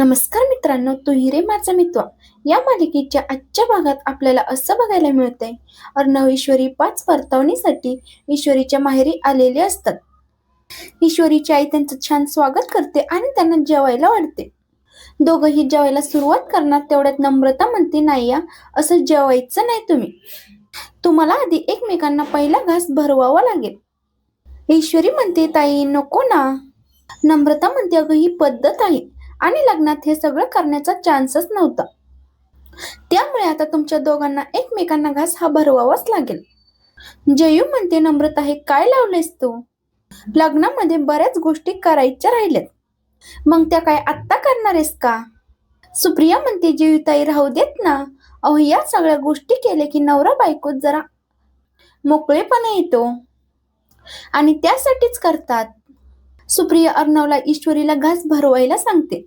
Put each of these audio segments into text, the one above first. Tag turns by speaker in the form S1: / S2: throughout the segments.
S1: नमस्कार मित्रांनो तू हिरे माझा मित्र या मालिकेच्या आजच्या भागात आपल्याला असं बघायला मिळतंय अर्णव ईश्वरी पाच परतावणीसाठी ईश्वरीच्या माहेरी आलेले असतात. ईश्वरीची आई त्यांचं छान स्वागत करते आणि त्यांना जेवायला वाढते. दोघंही जेवायला सुरुवात करणार तेवढ्यात नम्रता म्हणते नाही या असं जेवायचं नाही तुम्ही. तुम्हाला आधी एकमेकांना पहिला घास भरवावा लागेल. ईश्वरी म्हणते ताई नको ना. नम्रता म्हणते अगं ही पद्धत आहे. आणि लग्नात हे सगळं करण्याचा चान्सच नव्हता. त्यामुळे आता तुमच्या दोघांना एकमेकांना घास हा भरवावाच लागेल. जयू म्हणते नम्रता हे काय लावलेस तू? लग्नामध्ये बऱ्याच गोष्टी करायच्या राहिल्यात. मग त्या काय आत्ता करणार आहेस का? सुप्रिया म्हणते जयूताई राहू देत ना. अहो या सगळ्या गोष्टी केल्या की नवरा बायकोत जरा मोकळेपणा येतो. आणि त्यासाठीच करतात. सुप्रिया अर्णवला ईश्वरीला घास भरवायला सांगते.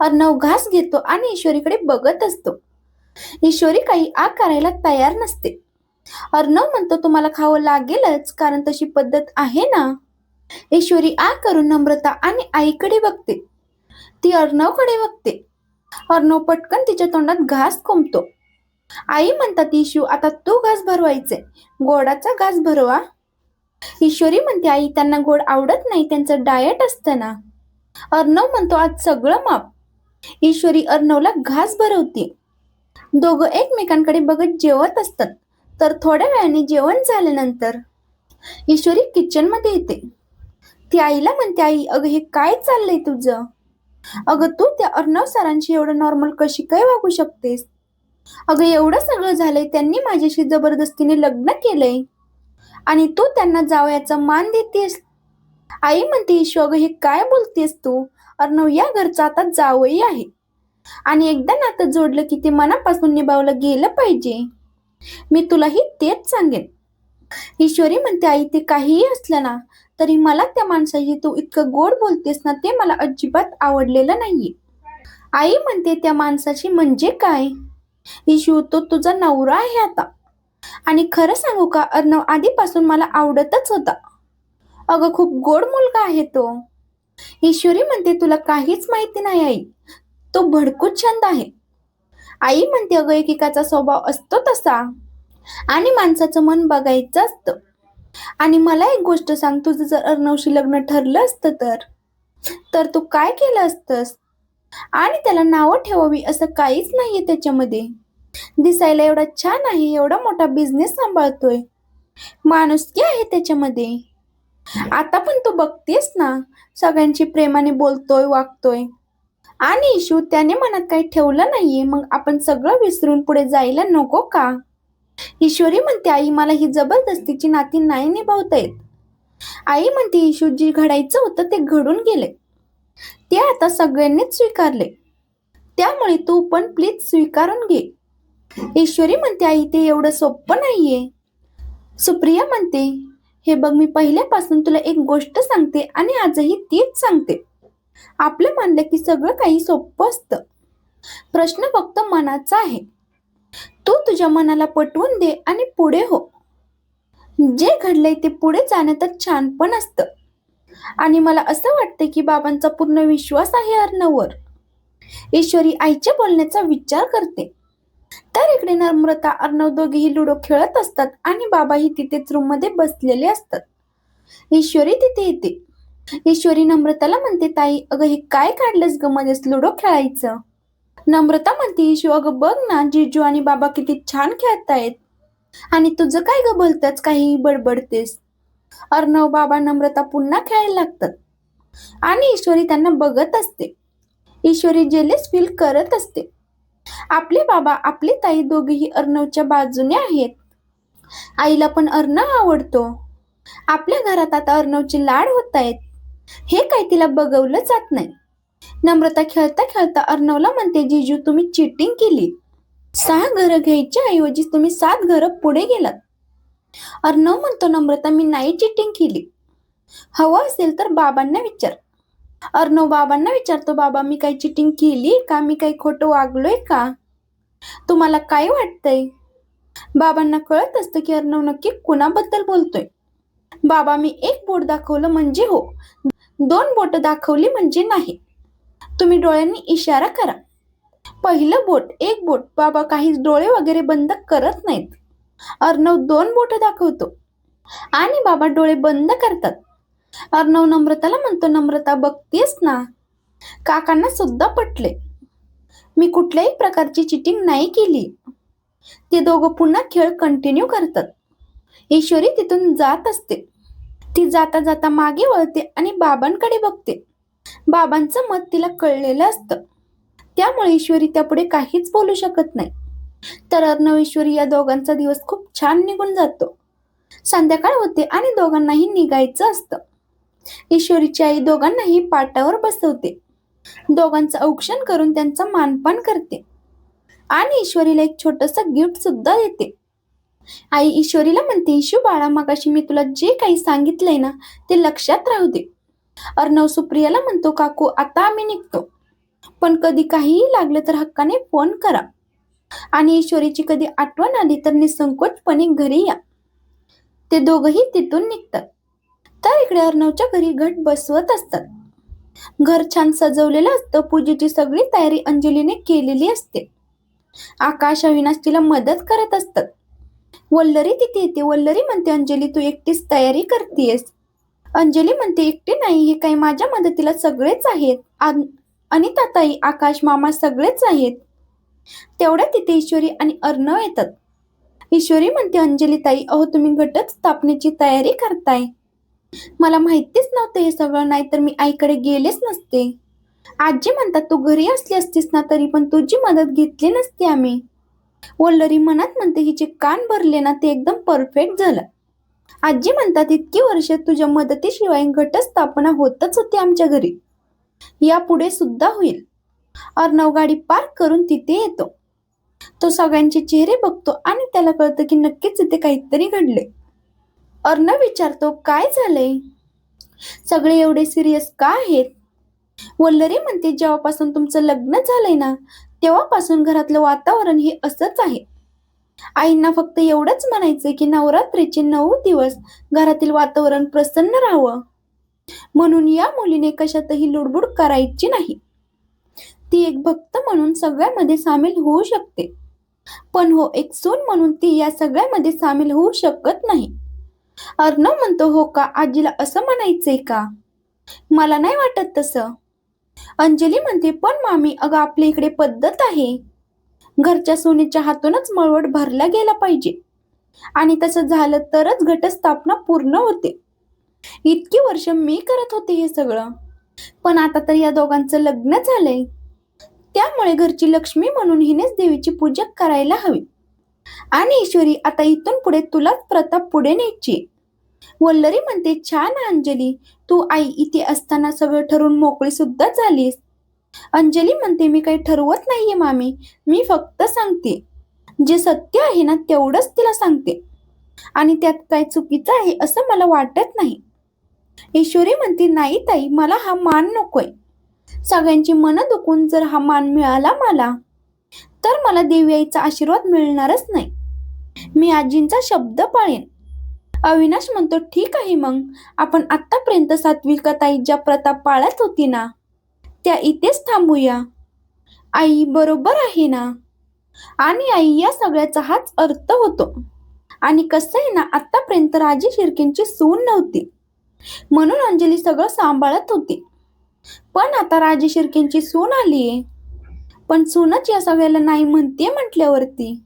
S1: अर्णव घास घेतो आणि ईश्वरीकडे बघत असतो. ईश्वरी काही आ करायला तयार नसते. अर्णव म्हणतो तुम्हाला खावं लागेलच कारण तशी पद्धत आहे ना? ईश्वरी आ करून नम्रता आणि आईकडे बघते. ती अर्णवकडे बघते. अर्णव पटकन तिच्या तोंडात घास कोंबतो. आई म्हणतात ईशू आता तू घास भरवायचे. गोडाचा घास भरवा. ईश्वरी म्हणते आई त्यांना गोड आवडत नाही त्यांचं डाएट असतं ना. अर्णव म्हणतो आज सगळं माप ईश्वरी अर्णवला घास भरवते. दोघं एकमेकांकडे बघत जेवत असतात. तर थोड्या वेळाने जेवण झाल्यानंतर ईश्वरी किचनमध्ये येते. ती आईला म्हणते आई अगं हे काय चाललंय तुझं? अगं तू त्या अर्णव सरांशी एवढं नॉर्मल कशी काय वागू शकतेस? अगं एवढं सगळं झालंय त्यांनी माझ्याशी जबरदस्तीने लग्न केलंय. आणि तू त्यांना जावयाचा मान देतेस. आई म्हणते ईश्वर अगं हे काय बोलतेस तू? अर्णव या घरचा आता जावई आहे. आणि एकदा नातं जोडलं की ते मनापासून निभावलं गेलं पाहिजे. मी तुलाही तेच सांगेन. ईश्वरी म्हणते आई ते काहीही असलं ना तरी मला त्या माणसाशी तू इतकं गोड बोलतेस ना ते मला अजिबात आवडलेलं नाहीये. आई म्हणते त्या माणसाशी म्हणजे काय? ईशू तो तुझा नवरा आहे आता. आणि खरं सांगू का अर्णव आधीपासून मला आवडतच होता. अगं खूप गोड मुलगा आहे तो. ईश्वरी म्हणते तुला काहीच माहिती नाही आई. तो भडकूच छंद आहे. आई म्हणते अगं एकेकाचा स्वभाव असतो तसा. आणि माणसाचं मन बघायचं असतं. आणि मला एक गोष्ट सांग तुझं जर अर्णवशी लग्न ठरलं असतं तर? तर तू काय केलं असतंस? आणि त्याला नावं ठेवावी असं काहीच नाहीये त्याच्यामध्ये. दिसायला एवढा छान आहे एवढा मोठा बिझनेस सांभाळतोय. माणुसकी आहे त्याच्यामध्ये. आता पण तू बघतेस ना सगळ्यांची प्रेमाने बोलतोय वागतोय. आणि इशू त्याने मनात काही ठेवलं नाहीये मग आपण सगळं विसरून पुढे जायला नको का? ईश्वरी म्हणते आई मला ही जबरदस्तीची नाती नाही निभावता येत आई म्हणते इशू जी घडायचं होतं ते घडून गेले. ते आता सगळ्यांनीच स्वीकारले. त्यामुळे तू पण प्लीज स्वीकारून घे. ईश्वरी म्हणते आई ते एवढं सोपं नाहीये. सुप्रिया म्हणते हे बघ मी पहिल्यापासून तुला एक गोष्ट सांगते आणि आजही तीच सांगते. आपलं मानलं की सगळं काही सोपं असतं. प्रश्न फक्त मनाचा आहे. तू तुझ्या मनाला पटवून दे आणि पुढे हो. जे घडलंय ते पुढे जाणं तर छान पण असतं. आणि मला असं वाटतं की बाबांचा पूर्ण विश्वास आहे अर्णववर ईश्वरी आईच्या बोलण्याचा विचार करते. तर इकडे नम्रता अर्णव दोघेही लुडो खेळत असतात आणि बाबाही तिथेच रूममध्ये बसलेले असतात. ईश्वरी तिथे येते. ईश्वरी नम्रताला म्हणते ताई अगं हे काय काढलंस ग मध्येच लुडो खेळायचं? नम्रता म्हणते ईशू अगं बघ ना जिजू आणि बाबा किती छान खेळतायत. आणि तुझं काय ग बोलतच काही बडबडतेस? अर्णव बाबा नम्रता पुन्हा खेळायला लागतात. आणि ईश्वरी त्यांना बघत असते. ईश्वरी जेलेस फील करत असते. आपले बाबा आपली ताई दोघेही अर्णवच्या बाजूने आहेत. आईला पण अर्णव आवडतो. आपल्या घरात आता अर्णवचे लाड होत आहेत. हे काही तिला बघवलं जात नाही. नम्रता खेळता खेळता अर्णवला म्हणते जिजू तुम्ही चिटिंग केली. सहा घरं घ्यायच्या ऐवजी तुम्ही सात घरं पुढे गेलात. अर्णव म्हणतो नम्रता मी नाही चिटिंग केली. हवं असेल तर बाबांना विचार. अर्णव बाबांना विचारतो बाबा मी काही चिटिंग केली का? मी काही खोटं वागलोय का? तुम्हाला काय वाटतंय? बाबांना कळत असतं की अर्णव नक्की कुणाबद्दल बोलतोय. बाबा मी एक बोट दाखवलं म्हणजे हो. दोन बोट दाखवली म्हणजे नाही. तुम्ही डोळ्यांनी इशारा करा. पहिलं बोट एक बोट. बाबा काही डोळे वगैरे बंद करत नाहीत. अर्णव दोन बोट दाखवतो. आणि बाबा डोळे बंद करतात. अर्णव नम्रताला म्हणतो नम्रता बघतेस ना. काकांना सुद्धा पटले. मी कुठल्याही प्रकारची चिटिंग नाही केली. ते दोघं पुन्हा खेळ कंटिन्यू करतात. ईश्वरी तिथून जात असते. ती जाता जाता मागे वळते आणि बाबांकडे बघते. बाबांचं मत तिला कळलेलं असतं. त्यामुळे ईश्वरी त्यापुढे काहीच बोलू शकत नाही. तर अर्णव ईश्वरी या दोघांचा दिवस खूप छान निघून जातो. संध्याकाळ होते आणि दोघांनाही निघायचं असतं. ईश्वरीची आई दोघांनाही पाटावर बसवते. दोघांचं औक्षण करून त्यांचा मानपान करते. आणि ईश्वरीला एक छोटस गिफ्ट सुद्धा देते. आई ईश्वरीला म्हणते ईशू बाळा मगाशी मी तुला जे काही सांगितलंय ना ते लक्षात राहू दे. अर्णव सुप्रियाला म्हणतो काकू आता आम्ही निघतो. पण कधी काहीही लागलं तर हक्काने फोन करा. आणि ईश्वरीची कधी आठवण आली तर निसंकोचपणे घरी या. ते दोघही तिथून निघतात. तर इकडे अर्णवच्या घरी घट बसवत असतात. घर छान सजवलेलं असतं. पूजेची सगळी तयारी अंजलीने केलेली असते. आकाश अविनाश तिला मदत करत असतात. वल्लरी तिथे येते. वल्लरी म्हणते अंजली तू एकटीच तयारी करतेयस. अंजली म्हणते एकटी नाही. हे काही माझ्या मदतीला सगळेच आहेत. आन- अनिता ताई आकाश मामा सगळेच आहेत. तेवढ्या तिथे ईश्वरी आणि अर्णव येतात. ईश्वरी म्हणते अंजली ताई अहो तुम्ही घटच स्थापनेची तयारी करताय. मला माहितीच नव्हतं हे सगळं नाहीतर मी आईकडे गेलेच नसते. आजी म्हणतात तू घरी असली असतीस ना तरी पण तुझी मदत घेतली नसती आम्ही. वल्लरी मनात म्हणते हिचे कान भरले ना ते एकदम परफेक्ट झालं. आजी म्हणतात इतकी वर्ष तुझ्या मदतीशिवाय घटस्थापना होतच होती आमच्या घरी. यापुढे सुद्धा होईल. अर्णव गाडी पार्क करून तिथे येतो. तो सगळ्यांचे चेहरे बघतो आणि त्याला कळतं की नक्कीच इथे काहीतरी घडले अर्णव विचारतो काय झालंय? सगळे एवढे सिरियस का आहेत? वल्लरी म्हणते जेव्हापासून तुमचं लग्न झालंय ना तेव्हापासून घरातलं वातावरण हे असंच आहे. आईंना फक्त एवढंच म्हणायचं की नवरात्रीचे नऊ दिवस घरातील वातावरण प्रसन्न राहावं. म्हणून या मुलीने कशातही लुडबुड करायची नाही. ती एक भक्त म्हणून सगळ्यामध्ये सामील होऊ शकते. पण हो एक सून म्हणून ती या सगळ्यामध्ये सामील होऊ शकत नाही. अर्णव म्हणतो हो का? आजीला असं म्हणायचंय का? मला नाही वाटत तसं. अंजली म्हणते पण मामी अगं आपल्या इकडे पद्धत आहे. घरच्या सोनीच्या हातूनच मळवट भरला गेला पाहिजे. आणि तसं झालं तरच घटस्थापना पूर्ण होते. इतकी वर्ष मी करत होते हे सगळं. पण आता तर या दोघांचं लग्न झालंय. त्यामुळे घरची लक्ष्मी म्हणून हिनेच देवीची पूजा करायला हवी. आणि ईश्वरी आता इथून पुढे तुलाच प्रताप पुढे न्यायची. वल्लरी म्हणते छान अंजली. तू आई इथे असताना सगळं ठरवून मोकळी सुद्धा झालीस. अंजली म्हणते मी काही ठरवत नाहीये मामी. मी फक्त सांगते. जे सत्य आहे ना तेवढंच तिला सांगते. आणि त्यात काय चुकीचं आहे असं मला वाटत नाही. ईश्वरी म्हणते नाही ताई मला हा मान नकोय. सगळ्यांची मन दुखून जर हा मान मिळाला मला तर मला देवी आईचा आशीर्वाद मिळणारच नाही. मी आजींचा शब्द पाळेन. अविनाश म्हणतो ठीक आहे मग. आपण आतापर्यंत सात्विका ताई ज्या प्रथा पाळत होती ना त्या इथेच थांबूया. आई बरोबर आहे ना? आणि आई या सगळ्याचा हाच अर्थ होतो. आणि कसं आहे ना आतापर्यंत राजी शिर्केंची सून नव्हती. म्हणून अंजली सगळं सांभाळत होती. पण आता राजे शिर्केंची सून आलीये. पण सूनच या सगळ्याला नाही म्हणते म्हटल्यावरती.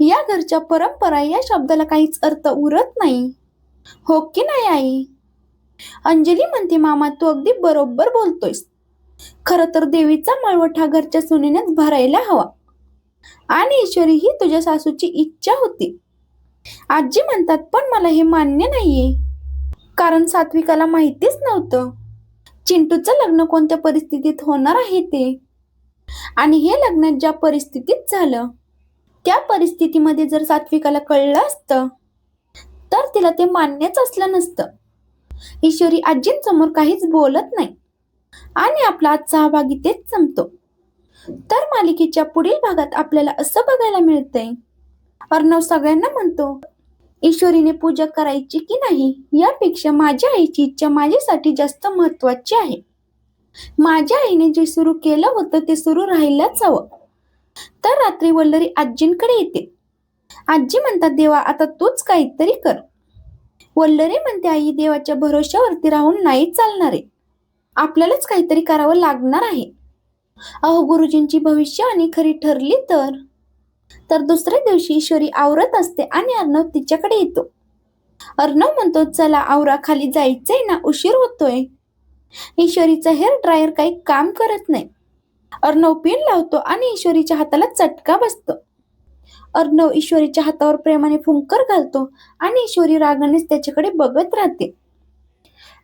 S1: या घरच्या परंपरा या शब्दाला काहीच अर्थ उरत नाही. हो की नाही आई? अंजली म्हणते मामा तू अगदी बरोबर बोलतोयस. खर तर देवीचा मळवट हा घरच्या सुनेनेच भरायला हवा. आणि ईश्वरी ही तुझ्या सासूची इच्छा होती. आजी म्हणतात पण मला हे मान्य नाहीये. कारण सात्विकाला माहितीच नव्हतं. चिंटूचं लग्न कोणत्या परिस्थितीत होणार आहे ते? आणि हे लग्न ज्या परिस्थितीत झालं त्या परिस्थितीमध्ये जर सात्विकाला कळलं असतं तर तिला ते मान्यच असलं नसतं. ईश्वरी आजींसमोर काहीच बोलत नाही. आणि आपला आजचा हा भाग इथेच संपतो तर मालिकेच्या पुढील भागात आपल्याला असं बघायला मिळतंय अर्णव सगळ्यांना म्हणतो ईश्वरीने पूजा करायची की नाही यापेक्षा माझ्या आईची इच्छा माझ्यासाठी जास्त महत्वाची आहे. माझ्या आईने जे सुरू केलं होतं ते सुरू राहायलाच हवं. तर रात्री वल्लरी आजींकडे येते. आजी म्हणतात देवा आता तूच काहीतरी कर. वल्लरी म्हणते आई देवाच्या भरोश्यावरती राहून नाही चालणार आहे. आपल्यालाच काहीतरी करावं लागणार आहे. अहो गुरुजींची भविष्यवाणी खरी ठरली तर. तर दुसऱ्या दिवशी ईश्वरी आवरत असते आणि अर्णव तिच्याकडे येतो. अर्णव म्हणतो चला आवरा खाली जायचंय ना उशीर होतोय. ईश्वरीचा हेअर ड्रायर काही काम करत नाही. अर्णव पिन लावतो आणि ईश्वरीच्या हाताला चटका बसतो. अर्णव ईश्वरीच्या हातावर प्रेमाने फुंकर घालतो आणि ईश्वरी रागानेच त्याच्याकडे बघत राहते.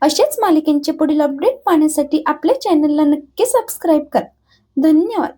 S1: असेच मालिकेंचे पुढील अपडेट पाहण्यासाठी आपल्या चॅनलला नक्की सबस्क्राईब करा. धन्यवाद.